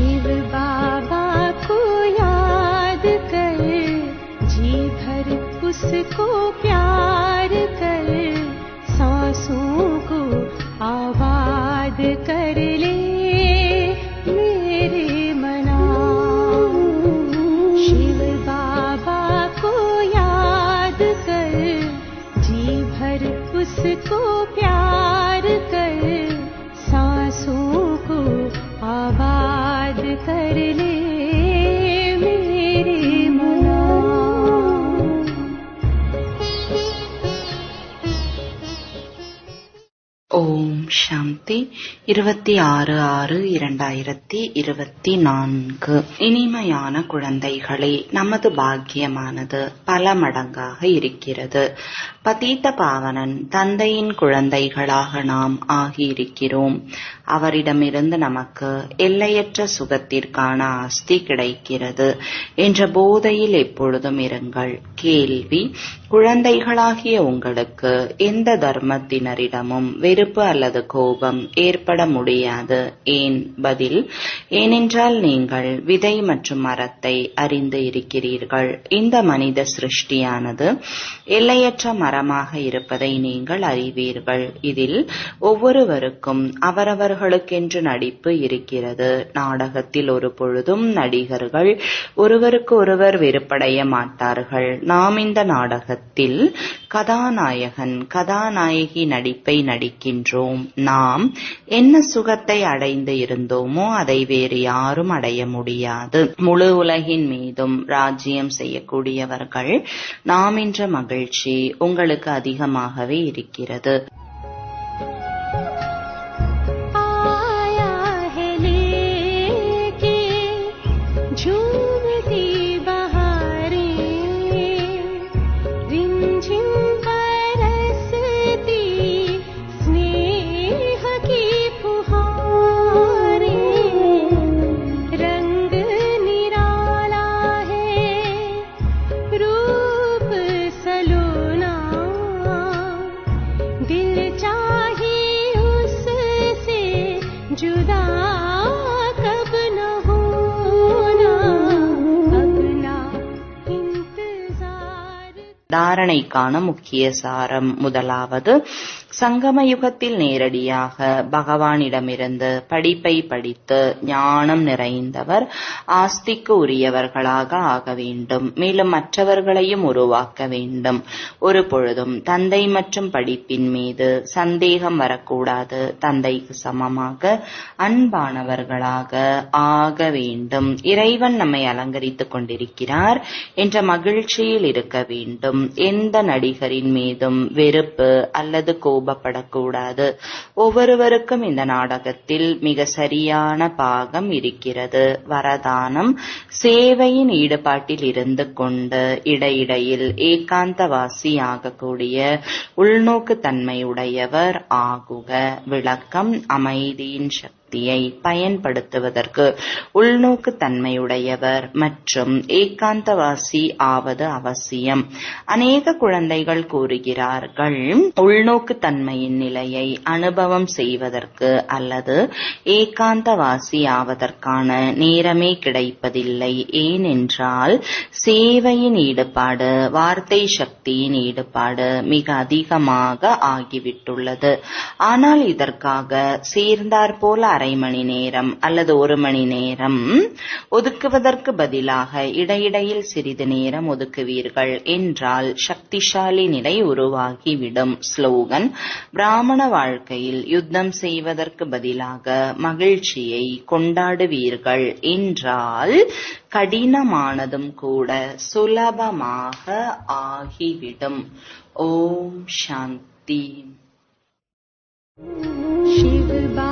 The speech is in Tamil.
She will querer. ஓம் சாந்தி. இருபத்தி ஆறு ஆறு இரண்டாயிரத்தி இருபத்தி நான்கு. இனிமையான குழந்தைகளே நமது பாக்கியமானது பல மடங்காக இருக்கிறது. பதீத்த பாவனன் தந்தையின் குழந்தைகளாக நாம் ஆகியிருக்கிறோம். அவரிடமிருந்து நமக்கு எல்லையற்ற சுகத்திற்கான ஆஸ்தி கிடைக்கிறது. என்ற போதையில் எப்பொழுதும் இருங்கள். கேள்வி குழந்தைகளாகிய உங்களுக்கு எந்த தர்மத்தினரிடமும் வெறுப்பு அல்லது கோபம் ஏற்பட முடியாது. ஏன்? பதில் ஏனென்றால் நீங்கள் விதை மற்றும் மரத்தை அறிந்து இருக்கிறீர்கள். இந்த மனித சிருஷ்டியானது எல்லையற்ற மரமாக இருப்பதை நீங்கள் அறிவீர்கள். இதில் ஒவ்வொருவருக்கும் அவரவர்களுக்கென்று நடிப்பு இருக்கிறது. நாடகத்தில் ஒரு பொழுதும் நடிகர்கள் ஒருவருக்கு ஒருவர் வெறுப்படைய மாட்டார்கள். நாம் இந்த நாடகத்தில் கதாநாயகன் கதாநாயகி நடிப்பை நடிக்கின்றோம். நாம் என்ன சுகத்தை அடைந்து இருந்தோமோ அதை வேறு யாரும் அடைய முடியாது. முழு உலகின் மீதும் ராஜ்யம் செய்யக்கூடியவர்கள் நாம் என்ற மகிழ்ச்சி உங்களுக்கு அதிகமாகவே இருக்கிறது. தாரணைக்கான முக்கிய சாரம் முதலாவது சங்கம யுகத்தில் நேரடியாக பகவானிடமிருந்து படிப்பை படித்து ஞானம் நிறைந்தவர் ஆஸ்திக்கு உரியவர்களாக ஆக வேண்டும். மேலும் மற்றவர்களையும் உருவாக்க வேண்டும். ஒரு பொழுதும் தந்தை மற்றும் படிப்பின் மீது சந்தேகம் வரக்கூடாது. தந்தைக்கு சமமாக அன்பானவர்களாக ஆக வேண்டும். இறைவன் நம்மை அலங்கரித்துக் கொண்டிருக்கிறார் என்ற மகிழ்ச்சியில் இருக்க வேண்டும். எந்த நடிகரின் மீதும் வெறுப்பு அல்லது கோபப்படக்கூடாது ஒவ்வொருவருக்கும் இந்த நாடகத்தில் மிக சரியான பாகம் இருக்கிறது. வரதானம் சேவையின் ஈடுபாட்டில் இருந்து கொண்டு இடையிடையில் ஏகாந்தவாசி ஆகக்கூடிய உள்நோக்கு தன்மையுடையவர் ஆகுக. விளக்கம் அமைதியின் சக்தி. சக்தியை பயன்படுத்துவதற்கு உள்நோக்கு தன்மையுடையவர் மற்றும் ஏகாந்தவாசி ஆவது அவசியம். அநேக குழந்தைகள் கூறுகிறார்கள் உள்நோக்கு தன்மையின் நிலையை அனுபவம் செய்வதற்கு அல்லது ஏகாந்தவாசி ஆவதற்கான நேரமே கிடைப்பதில்லை. ஏனென்றால் சேவையின் ஈடுபாடு வார்த்தை சக்தியின் ஈடுபாடு மிக அதிகமாக ஆகிவிட்டுள்ளது. ஆனால் இதற்காக சேர்ந்தார் போல அரை மணி நேரம் அல்லது ஒரு மணி நேரம் ஒதுக்குவதற்கு பதிலாக இடையிடையில் சிறிது நேரம் ஒதுக்குவீர்கள் என்றால் சக்திசாலி நிலை உருவாகிவிடும். ஸ்லோகன் பிராமண வாழ்க்கையில் யுத்தம் செய்வதற்கு பதிலாக மகிழ்ச்சியை கொண்டாடுவீர்கள் என்றால் கடினமானதும் கூட சுலபமாக ஆகிவிடும். ஓம் சாந்தி. Shiva